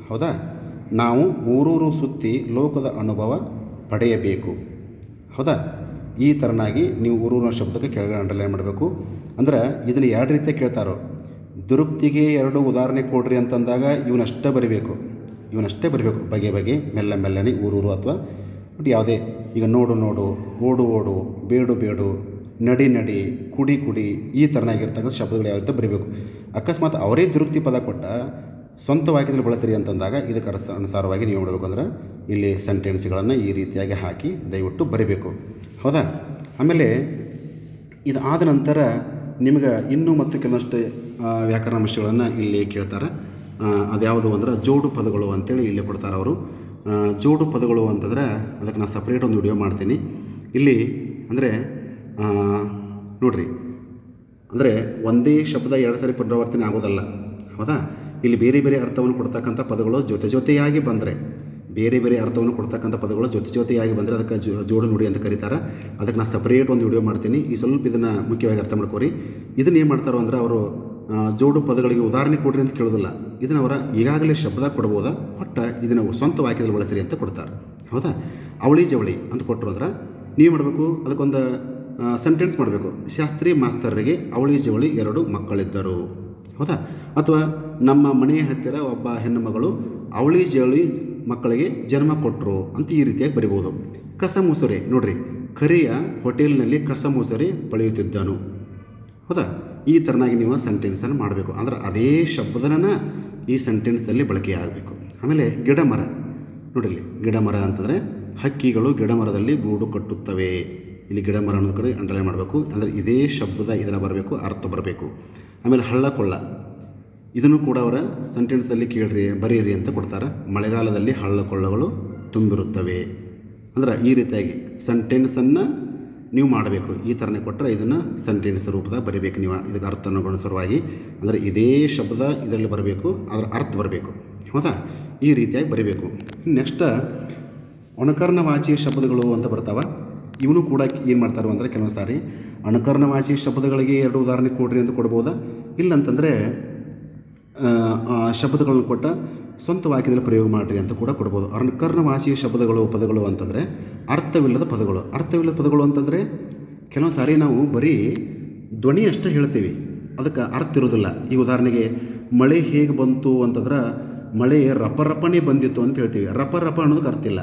ಹೌದಾ? ನಾವು ಊರೂರು ಸುತ್ತಿ ಲೋಕದ ಅನುಭವ ಪಡೆಯಬೇಕು. ಹೌದಾ? ಈ ಥರನಾಗಿ ನೀವು ಊರೂರು ಶಬ್ದಕ್ಕೆ ಕೆಳಗಡೆ ಅಂಡರ್ಲೈನ್ ಮಾಡಬೇಕು. ಅಂದ್ರೆ ಇದನ್ನು ಎರಡು ರೀತಿಯ ಕೇಳ್ತಾರೋ ದುರುಕ್ತಿಗೆ ಎರಡು ಉದಾಹರಣೆ ಕೊಡ್ರಿ ಅಂತಂದಾಗ ಇವನಷ್ಟೇ ಬರಿಬೇಕು. ಇವನಷ್ಟೇ ಬರಿಬೇಕು. ಬಗೆ ಬಗೆ, ಮೆಲ್ಲ ಮೆಲ್ಲನೆ ಊರೂರು ಅಥವಾ ಬಟ್ ಯಾವುದೇ, ಈಗ ನೋಡು ನೋಡು, ಓಡು ಓಡು, ಬೇಡು ಬೇಡು, ನಡಿ ನಡಿ, ಕುಡಿ ಕುಡಿ ಈ ಥರನಾಗಿರ್ತಕ್ಕಂಥ ಶಬ್ದಗಳು ಯಾವ ರೀತಿ ಬರಿಬೇಕು. ಅಕಸ್ಮಾತ್ ಅವರೇ ದುರುಕ್ತಿ ಪದ ಕೊಟ್ಟ ಸ್ವಂತ ವಾಕ್ಯದಲ್ಲಿ ಬಳಸಿರಿ ಅಂತಂದಾಗ ಇದಕ್ಕೆ ಅನುಸಾರವಾಗಿ ನೀವು ಮಾಡಬೇಕು ಅಂದ್ರೆ ಇಲ್ಲಿ ಸೆಂಟೆನ್ಸ್ಗಳನ್ನು ಈ ರೀತಿಯಾಗಿ ಹಾಕಿ ದಯವಿಟ್ಟು ಬರಿಬೇಕು. ಹೌದಾ? ಆಮೇಲೆ ಇದು ಆದ ನಂತರ ನಿಮ್ಗೆ ಇನ್ನೂ ಮತ್ತು ಕೆಲವಷ್ಟು ವ್ಯಾಕರಣ ಅಂಶಗಳನ್ನು ಇಲ್ಲಿ ಕೇಳ್ತಾರೆ. ಅದ್ಯಾವುದು ಅಂದ್ರೆ ಜೋಡು ಪದಗಳು ಅಂತೇಳಿ ಇಲ್ಲಿ ಕೊಡ್ತಾರೆ ಅವರು. ಜೋಡು ಪದಗಳು ಅಂತಂದ್ರೆ ಅದಕ್ಕೆ ನಾನು ಸಪ್ರೇಟ್ ಒಂದು ವಿಡಿಯೋ ಮಾಡ್ತೀನಿ. ಇಲ್ಲಿ ಅಂದರೆ ನೋಡ್ರಿ. ಅಂದರೆ ಒಂದೇ ಶಬ್ದ ಎರಡು ಸಾರಿ ಪುನರಾವರ್ತನೆ ಆಗೋದಲ್ಲ. ಹೌದಾ? ಇಲ್ಲಿ ಬೇರೆ ಬೇರೆ ಅರ್ಥವನ್ನು ಕೊಡ್ತಕ್ಕಂಥ ಪದಗಳು ಜೊತೆ ಜೊತೆಯಾಗಿ ಬಂದರೆ, ಬೇರೆ ಬೇರೆ ಅರ್ಥವನ್ನು ಕೊಡ್ತಕ್ಕಂಥ ಪದಗಳು ಜೊತೆ ಜೊತೆಯಾಗಿ ಬಂದರೆ ಅದಕ್ಕೆ ಜೋಡು ನುಡಿ ಅಂತ ಕರೀತಾರೆ. ಅದಕ್ಕೆ ನಾನು ಸಪ್ರೇಟ್ ಒಂದು ವಿಡಿಯೋ ಮಾಡ್ತೀನಿ. ಈ ಸ್ವಲ್ಪ ಇದನ್ನು ಮುಖ್ಯವಾಗಿ ಅರ್ಥ ಮಾಡ್ಕೋರಿ. ಇದನ್ನ ಏನು ಮಾಡ್ತಾರೋ ಅಂದ್ರೆ ಅವರು ಜೋಡು ಪದಗಳಿಗೆ ಉದಾಹರಣೆ ಕೊಡ್ರಿ ಅಂತ ಕೇಳೋದಿಲ್ಲ. ಇದನ್ನು ಅವರ ಈಗಾಗಲೇ ಶಬ್ದ ಕೊಡ್ಬೋದಾ ಕೊಟ್ಟ ಇದನ್ನು ಸ್ವಂತ ವಾಕ್ಯದಲ್ಲಿ ಬಳಸಿರಿ ಅಂತ ಕೊಡ್ತಾರೆ. ಹೌದಾ? ಅವಳಿ ಜವಳಿ ಅಂತ ಕೊಟ್ಟರು ಅಂದ್ರೆ ನೀವು ಮಾಡಬೇಕು, ಅದಕ್ಕೊಂದು ಸೆಂಟೆನ್ಸ್ ಮಾಡಬೇಕು. ಶಾಸ್ತ್ರಿ ಮಾಸ್ತರರಿಗೆ ಅವಳಿ ಜವಳಿ ಎರಡು ಮಕ್ಕಳಿದ್ದರು. ಹೌದಾ? ಅಥವಾ ನಮ್ಮ ಮನೆಯ ಹತ್ತಿರ ಒಬ್ಬ ಹೆಣ್ಣು ಮಗಳು ಅವಳಿ ಜವಳಿ ಮಕ್ಕಳಿಗೆ ಜನ್ಮ ಕೊಟ್ಟರು ಅಂತ ಈ ರೀತಿಯಾಗಿ ಬರಿಬೋದು ಕಸ ಮುಸುರೆ, ನೋಡ್ರಿ, ಕರಿಯ ಹೋಟೆಲ್ನಲ್ಲಿ ಕಸ ಮುಸುರೆ ಪಳೆಯುತ್ತಿದ್ದನು. ಹೌದಾ? ಈ ಥರನಾಗಿ ನೀವು ಸೆಂಟೆನ್ಸನ್ನು ಮಾಡಬೇಕು. ಅಂದ್ರೆ ಅದೇ ಶಬ್ದನ ಈ ಸೆಂಟೆನ್ಸಲ್ಲಿ ಬಳಕೆಯಾಗಬೇಕು ಆಮೇಲೆ ಗಿಡ ಮರ ನೋಡಿಲ್ಲಿ ಗಿಡ ಮರ ಅಂತಂದರೆ ಹಕ್ಕಿಗಳು ಗಿಡ ಮರದಲ್ಲಿ ಗೂಡು ಕಟ್ಟುತ್ತವೆ. ಇಲ್ಲಿ ಗಿಡ ಮರ ಅನ್ನೋದು ಕಡೆ ಅಂಡರ್ಲೈನ್ ಮಾಡಬೇಕು. ಅಂದರೆ ಇದೇ ಶಬ್ದ ಇದರ ಬರಬೇಕು, ಅರ್ಥ ಬರಬೇಕು. ಆಮೇಲೆ ಹಳ್ಳ ಕೊಳ್ಳ ಇದನ್ನು ಕೂಡ ಅವರ ಸೆಂಟೆನ್ಸಲ್ಲಿ ಕೇಳ್ರಿ, ಬರೀರಿ ಅಂತ ಕೊಡ್ತಾರೆ. ಮಳೆಗಾಲದಲ್ಲಿ ಹಳ್ಳ ಕೊಳ್ಳಗಳು ತುಂಬಿರುತ್ತವೆ. ಅಂದ್ರೆ ಈ ರೀತಿಯಾಗಿ ಸೆಂಟೆನ್ಸನ್ನು ನೀವು ಮಾಡಬೇಕು. ಈ ಥರನೇ ಕೊಟ್ಟರೆ ಇದನ್ನು ಸೆಂಟೆನ್ಸ್ ರೂಪದಾಗ ಬರೀಬೇಕು. ನೀವು ಇದಕ್ಕೆ ಅರ್ಥ ಅನುಗುಣಸರವಾಗಿ ಅಂದರೆ ಇದೇ ಶಬ್ದ ಇದರಲ್ಲಿ ಬರಬೇಕು, ಅದರ ಅರ್ಥ ಬರಬೇಕು. ಹೌದಾ? ಈ ರೀತಿಯಾಗಿ ಬರೀಬೇಕು. ನೆಕ್ಸ್ಟ್ ಅಣಕರ್ಣವಾಚಿ ಶಬ್ದಗಳು ಅಂತ ಬರ್ತಾವೆ. ಇವನು ಕೂಡ ಏನು ಮಾಡ್ತಾರೆ ಅಂದರೆ ಕೆಲವೊಂದು ಸಾರಿ ಅಣಕರ್ಣವಾಚಿ ಶಬ್ದಗಳಿಗೆ ಎರಡು ಉದಾಹರಣೆ ಕೊಡ್ರಿ ಅಂತ ಕೊಡ್ಬೋದಾ? ಇಲ್ಲಂತಂದರೆ ಆ, ಶಬ್ದಗಳನ್ನು ಕೊಟ್ಟ ಸ್ವಂತ ವಾಕ್ಯದಲ್ಲಿ ಪ್ರಯೋಗ ಮಾಡಿರಿ ಅಂತ ಕೂಡ ಕೊಡ್ಬೋದು. ಅನುಕರಣವಾಚಿ ಶಬ್ದಗಳು ಪದಗಳು ಅಂತಂದರೆ ಅರ್ಥವಿಲ್ಲದ ಪದಗಳು. ಅರ್ಥವಿಲ್ಲದ ಪದಗಳು ಅಂತಂದರೆ ಕೆಲವೊಂದು ಸಾರಿ ನಾವು ಬರೀ ಧ್ವನಿ ಅಷ್ಟೇ ಹೇಳ್ತೀವಿ. ಅದಕ್ಕೆ ಅರ್ಥ ಇರೋದಿಲ್ಲ ಈ ಉದಾಹರಣೆಗೆ ಮಳೆ ಹೇಗೆ ಬಂತು ಅಂತಂದ್ರೆ ಮಳೆ ರಪರಪನೆ ಬಂದಿತ್ತು ಅಂತ ಹೇಳ್ತೀವಿ. ರಪರಪ ರಪ ಅನ್ನೋದಕ್ಕೆ ಅರ್ಥ ಇಲ್ಲ.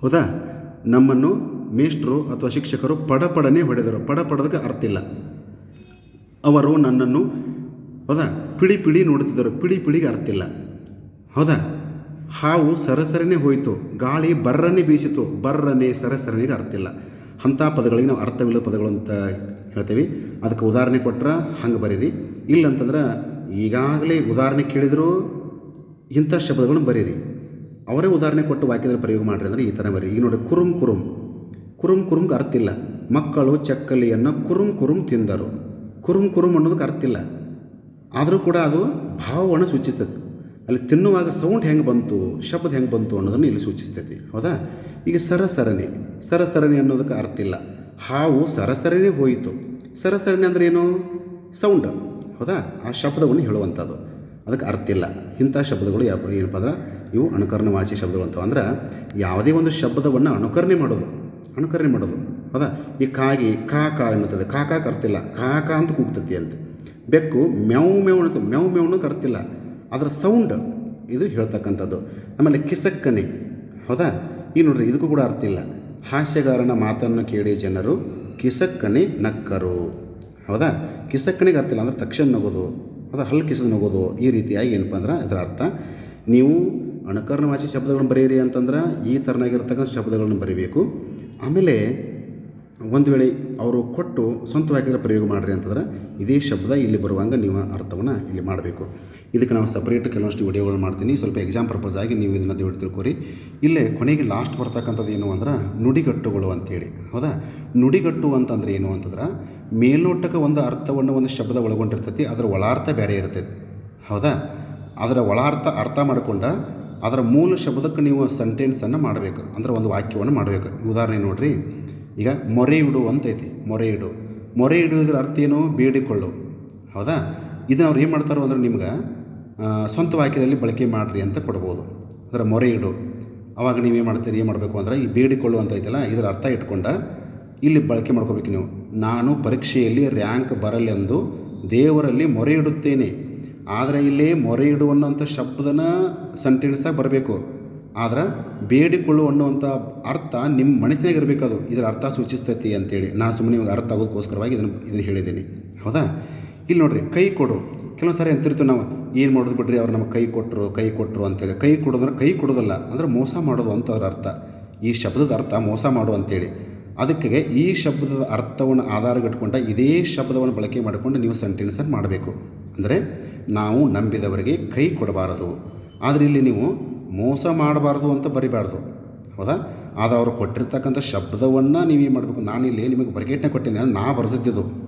ಹೌದಾ? ನಮ್ಮನ್ನು ಮೇಷ್ಟ್ರು ಅಥವಾ ಶಿಕ್ಷಕರು ಪಡಪಡನೆ ಹೊಡೆದರು. ಪಡಪಡೋದಕ್ಕೆ ಅರ್ಥ ಇಲ್ಲ. ಅವರು ನನ್ನನ್ನು ಹೌದಾ? ಪಿಡಿ ಪಿಡಿ ನೋಡುತ್ತಿದ್ದರು. ಪಿಡಿ ಪಿಡಿಗೆ ಇಲ್ಲ ಹೌದಾ? ಹಾವು ಸರಸರನೆ ಹೋಯಿತು. ಗಾಳಿ ಬರ್ರನೆ ಬೀಸಿತು. ಬರ್ರನೆ ಸರಸರನೆಗೆ ಅರ್ಥ ಇಲ್ಲ ಅಂಥ ಪದಗಳಿಗೆ ನಾವು ಅರ್ಥವಿಲ್ಲದ ಪದಗಳು ಅಂತ ಹೇಳ್ತೀವಿ. ಅದಕ್ಕೆ ಉದಾಹರಣೆ ಕೊಟ್ರೆ ಹಂಗೆ ಬರೀರಿ. ಇಲ್ಲಂತಂದ್ರೆ ಈಗಾಗಲೇ ಉದಾಹರಣೆ ಕೇಳಿದರೂ ಇಂಥ ಶಬ್ದಗಳನ್ನು ಬರೀರಿ. ಅವರೇ ಉದಾಹರಣೆ ಕೊಟ್ಟು ವಾಕ್ಯದಲ್ಲಿ ಪ್ರಯೋಗ ಮಾಡಿರಿ ಅಂದರೆ ಈ ಥರ ಬರೀರಿ. ಈಗ ನೋಡಿ, ಕುರುಮ್ ಕುರುಮ್. ಕುರುಮ್ ಕುರುಮ್ಗೆ ಅರ್ಥ ಇಲ್ಲ ಮಕ್ಕಳು ಚಕ್ಕಲಿಯನ್ನು ಕುರುಮ್ ಕುರುಮ್ ತಿಂದರು. ಕುರುಮ್ ಕುರುಮ್ ಅನ್ನೋದಕ್ಕೆ ಅರ್ಥ ಇಲ್ಲ ಆದರೂ ಕೂಡ ಅದು ಭಾವವನ್ನು ಸೂಚಿಸ್ತದೆ. ಅಲ್ಲಿ ತಿನ್ನುವಾಗ ಸೌಂಡ್ ಹೆಂಗೆ ಬಂತು, ಶಬ್ದ ಹೆಂಗೆ ಬಂತು ಅನ್ನೋದನ್ನು ಇಲ್ಲಿ ಸೂಚಿಸ್ತೈತಿ ಹೌದಾ? ಈಗ ಸರಸರಣಿ ಸರಸರಣಿ ಅನ್ನೋದಕ್ಕೆ ಅರ್ಥ ಇಲ್ಲ. ಹಾವು ಸರಸರಣಿ ಹೋಯಿತು. ಸರಸರಣಿ ಅಂದರೆ ಏನು? ಸೌಂಡ್ ಹೌದಾ? ಆ ಶಬ್ದವನ್ನು ಹೇಳುವಂಥದ್ದು. ಅದಕ್ಕೆ ಅರ್ಥ ಇಲ್ಲ. ಇಂಥ ಶಬ್ದಗಳು ಯಾವ ಏನಪ್ಪ ಅಂದ್ರೆ ಇವು ಅನುಕರಣವಾಚಿ ಶಬ್ದಗಳು ಅಂತ ಅಂದ್ರೆ ಯಾವುದೇ ಒಂದು ಶಬ್ದವನ್ನು ಅನುಕರಣೆ ಮಾಡೋದು. ಅನುಕರಣೆ ಮಾಡೋದು. ಹೌದಾ? ಈ ಕಾಗಿ ಕಾ ಕಾ ಎನ್ನುತ್ತದೆ ಕಾ ಅರ್ಥ ಇಲ್ಲ. ಕಾ ಕಾ ಅಂತ ಕೂಗ್ತತಿ ಅಂತ. ಬೆಕ್ಕು ಮ್ಯಾವ್ ಮ್ಯಾವ್ ಅಂತ ಮ್ಯಾವ್ ಮ್ಯಾವ್ ಅನ್ನೋದು ಅರ್ಥ ಇಲ್ಲ. ಅದರ ಸೌಂಡ್ ಇದು ಹೇಳ್ತಕ್ಕಂಥದ್ದು. ಆಮೇಲೆ ಕಿಸಕ್ಕನೆ. ಹೌದಾ? ಈ ನೋಡ್ರಿ, ಇದಕ್ಕೂ ಕೂಡ ಅರ್ಥ ಇಲ್ಲ. ಹಾಸ್ಯಗಾರನ ಮಾತನ್ನು ಕೇಳಿ ಜನರು, ಕಿಸಕ್ಕನೆ ನಕ್ಕರು. ಹೌದಾ? ಕಿಸಕ್ಕನೆಗೆ ಅರ್ಥ ಇಲ್ಲ ಅಂದ್ರೆ ತಕ್ಷಣ ನಗೋದು. ಹೌದಾ ಹಲ್ ಕಿಸದ ನಗೋದು. ಈ ರೀತಿಯಾಗಿ ಏನಪ್ಪ ಅಂದ್ರೆ ಇದರ ಅರ್ಥ. ನೀವು ಅಣಕರ್ಣವಾಚಿ ಶಬ್ದಗಳನ್ನು ಬರೆಯಿರಿ ಅಂತಂದ್ರೆ ಈ ಥರನಾಗಿರ್ತಕ್ಕಂಥ ಶಬ್ದಗಳನ್ನು ಬರೀಬೇಕು. ಆಮೇಲೆ ಒಂದು ವೇಳೆ ಅವರು ಕೊಟ್ಟು ಸ್ವಂತ ವಾಕ್ಯದ ಪ್ರಯೋಗ ಮಾಡಿರಿ ಅಂತಂದ್ರೆ ಇದೇ ಶಬ್ದ ಇಲ್ಲಿ ಬರುವಂಗೆ ನೀವು ಅರ್ಥವನ್ನು ಇಲ್ಲಿ ಮಾಡಬೇಕು. ಇದಕ್ಕೆ ನಾವು ಸಪ್ರೇಟ್ ಕೆಲವೊಷ್ಟು ವಿಡಿಯೋಗಳು ಮಾಡ್ತೀನಿ. ಸ್ವಲ್ಪ ಎಕ್ಸಾಮ್ ಪರ್ಪಸ್ ಆಗಿ ನೀವು ಇದನ್ನು ದಯವಿಟ್ಟು ತಿಳ್ಕೊರಿ. ಇಲ್ಲೇ ಕೊನೆಗೆ ಲಾಸ್ಟ್ ಬರ್ತಕ್ಕಂಥದ್ದು ಏನು ಅಂದ್ರೆ ನುಡಿಗಟ್ಟುಗಳು ಅಂತೇಳಿ. ಹೌದಾ? ನುಡಿಗಟ್ಟು ಅಂತಂದ್ರೆ ಏನು ಅಂತಂದ್ರೆ ಮೇಲ್ನೋಟಕ್ಕೆ ಒಂದು ಅರ್ಥವನ್ನು ಒಂದು ಶಬ್ದ ಒಳಗೊಂಡಿರ್ತೈತಿ, ಅದರ ಒಳಾರ್ಥ ಬೇರೆ ಇರ್ತೈತಿ. ಹೌದಾ? ಅದರ ಒಳಾರ್ಥ ಅರ್ಥ ಮಾಡಿಕೊಂಡ ಅದರ ಮೂಲ ಶಬ್ದಕ್ಕೆ ನೀವು ಸೆಂಟೆನ್ಸನ್ನು ಮಾಡಬೇಕು. ಅಂದ್ರೆ ಒಂದು ವಾಕ್ಯವನ್ನು ಮಾಡಬೇಕು. ಉದಾಹರಣೆ ನೋಡಿರಿ. ಈಗ ಮೊರೆ ಇಡು ಅಂತ ಐತಿ ಮೊರೆ ಇಡು ಮೊರೆ ಇಡುವುದರ ಅರ್ಥ ಏನು? ಬೇಡಿಕೊಳ್ಳು. ಹೌದಾ? ಇದನ್ನು ಅವ್ರು ಏನು ಮಾಡ್ತಾರೋ ಅಂದ್ರೆ ನಿಮ್ಗೆ ಸ್ವಂತ ವಾಕ್ಯದಲ್ಲಿ ಬಳಕೆ ಮಾಡಿರಿ ಅಂತ ಕೊಡ್ಬೋದು. ಅದರ ಮೊರೆ ಇಡು ಅವಾಗ ನೀವೇನು ಮಾಡ್ತೀರಿ? ಏನು ಮಾಡಬೇಕು ಅಂದ್ರೆ ಈ ಬೇಡಿಕೊಳ್ಳು ಅಂತ ಐತಲ್ಲ, ಇದರ ಅರ್ಥ ಇಟ್ಕೊಂಡ ಇಲ್ಲಿ ಬಳಕೆ ಮಾಡ್ಕೋಬೇಕು ನೀವು. ನಾನು ಪರೀಕ್ಷೆಯಲ್ಲಿ ರ್ಯಾಂಕ್ ಬರಲೆಂದು ದೇವರಲ್ಲಿ ಮೊರೆ ಇಡುತ್ತೇನೆ ಆದರೆ ಇಲ್ಲಿ ಮೊರೆ ಇಡು ಅನ್ನೋಂಥ ಶಬ್ದನ ಸೆಂಟೆನ್ಸಾಗಿ ಬರಬೇಕು. ಆದ್ರೆ ಬೇಡಿಕೊಳ್ಳು ಅನ್ನುವಂಥ ಅರ್ಥ ನಿಮ್ಮ ಮನಸ್ಸಿನಾಗ ಇರಬೇಕು ಅದು ಇದರ ಅರ್ಥ ಸೂಚಿಸ್ತೈತಿ ಅಂತೇಳಿ. ನಾನು ಸುಮ್ಮನೆ ಒಂದು ಅರ್ಥ ಆಗೋದಕ್ಕೋಸ್ಕರವಾಗಿ ಇದನ್ನು ಇದನ್ನು ಹೇಳಿದ್ದೀನಿ. ಹೌದಾ? ಇಲ್ಲಿ ನೋಡ್ರಿ, ಕೈ ಕೊಡು. ಕೆಲವೊಂದು ಸಾರಿ ಅಂತಿರ್ತೀವಿ ನಾವು, ಏನು ಮಾಡೋದು ಬಿಡ್ರಿ ಅವ್ರು ನಮಗೆ ಕೈ ಕೊಟ್ಟರು ಕೈ ಕೊಟ್ಟರು ಅಂತೇಳಿ. ಕೈ ಕೊಡೋದ್ರೆ ಕೈ ಕೊಡೋದಲ್ಲ, ಅಂದ್ರೆ ಮೋಸ ಮಾಡೋದು ಅಂತ ಅದರ ಅರ್ಥ. ಈ ಶಬ್ದದ ಅರ್ಥ ಮೋಸ ಮಾಡು ಅಂತೇಳಿ. ಅದಕ್ಕೆ ಈ ಶಬ್ದದ ಅರ್ಥವನ್ನು ಆಧಾರಗಿಟ್ಕೊಂಡ ಇದೇ ಶಬ್ದವನ್ನು ಬಳಕೆ ಮಾಡಿಕೊಂಡು ನೀವು ಸೆಂಟೆನ್ಸನ್ನು ಮಾಡಬೇಕು. ಅಂದರೆ ನಾವು ನಂಬಿದವರಿಗೆ ಕೈ ಕೊಡಬಾರದು. ಆದರೆ ಇಲ್ಲಿ ನೀವು ಮೋಸ ಮಾಡಬಾರ್ದು ಅಂತ ಬರಿಬಾರ್ದು. ಹೌದಾ? ಆದರೆ ಅವರು ಕೊಟ್ಟಿರ್ತಕ್ಕಂಥ ಶಬ್ದವನ್ನು ನೀವೇನು ಮಾಡಬೇಕು? ನಾನಿಲ್ಲಿ ನಿಮಗೆ ಬರಿಗೇಟ್ನೆ ಕೊಟ್ಟೇನೆ ಅದು ನಾ ಬರೆದಿದ್ದು.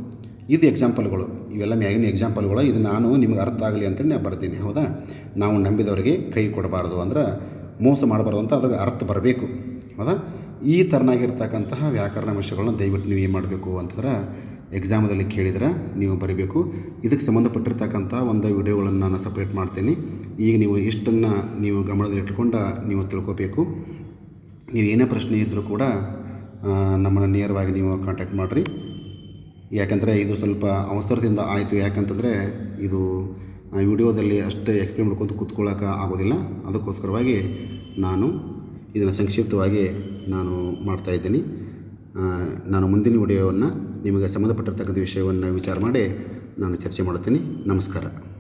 ಇದು ಎಕ್ಸಾಂಪಲ್ಗಳು ಇವೆಲ್ಲ ಮ್ಯಾಗಿನ ಎಕ್ಸಾಂಪಲ್ಗಳು ಇದು ನಾನು ನಿಮಗೆ ಅರ್ಥ ಆಗಲಿ ಅಂತೇಳಿ ನಾನು ಬರ್ತೀನಿ. ಹೌದಾ? ನಾವು ನಂಬಿದವರಿಗೆ ಕೈ ಕೊಡಬಾರ್ದು ಅಂದ್ರೆ ಮೋಸ ಮಾಡಬಾರ್ದು ಅಂತ ಅದಕ್ಕೆ ಅರ್ಥ ಬರಬೇಕು. ಹೌದಾ? ಈ ಥರನಾಗಿರ್ತಕ್ಕಂತಹ ವ್ಯಾಕರಣ ವಿಷಯಗಳನ್ನ ದಯವಿಟ್ಟು ನೀವು ಏನು ಮಾಡಬೇಕು ಅಂತಂದ್ರೆ ಎಕ್ಸಾಮದಲ್ಲಿ ಕೇಳಿದ್ರೆ ನೀವು ಬರಿಬೇಕು. ಇದಕ್ಕೆ ಸಂಬಂಧಪಟ್ಟಿರ್ತಕ್ಕಂಥ ಒಂದು ವಿಡಿಯೋಗಳನ್ನು ನಾನು ಸಪ್ರೇಟ್ ಮಾಡ್ತೀನಿ. ಈಗ ನೀವು ಇಷ್ಟನ್ನು ನೀವು ಗಮನದಲ್ಲಿ ಇಟ್ಕೊಂಡು ನೀವು ತಿಳ್ಕೊಬೇಕು. ನೀವು ಏನೇ ಪ್ರಶ್ನೆ ಇದ್ದರೂ ಕೂಡ ನಮ್ಮನ್ನು ನೇರವಾಗಿ ನೀವು ಕಾಂಟ್ಯಾಕ್ಟ್ ಮಾಡಿರಿ. ಯಾಕಂದರೆ ಇದು ಸ್ವಲ್ಪ ಅವಸರದಿಂದ ಆಯಿತು. ಯಾಕಂತಂದರೆ ಇದು ವಿಡಿಯೋದಲ್ಲಿ ಅಷ್ಟೇ ಎಕ್ಸ್ಪ್ಲೇನ್ ಮಾಡ್ಕೊತ ಕೂತ್ಕೊಳ್ಳೋಕೆ ಆಗೋದಿಲ್ಲ. ಅದಕ್ಕೋಸ್ಕರವಾಗಿ ನಾನು ಇದನ್ನು ಸಂಕ್ಷಿಪ್ತವಾಗಿ ನಾನು ಮಾಡ್ತಾಯಿದ್ದೀನಿ ನಾನು ಮುಂದಿನ ವಿಡಿಯೋವನ್ನು ನಿಮಗೆ ಸಂಬಂಧಪಟ್ಟಿರ್ತಕ್ಕಂಥ ವಿಷಯವನ್ನು ವಿಚಾರ ಮಾಡಿ ನಾನು ಚರ್ಚೆ ಮಾಡ್ತೀನಿ ನಮಸ್ಕಾರ.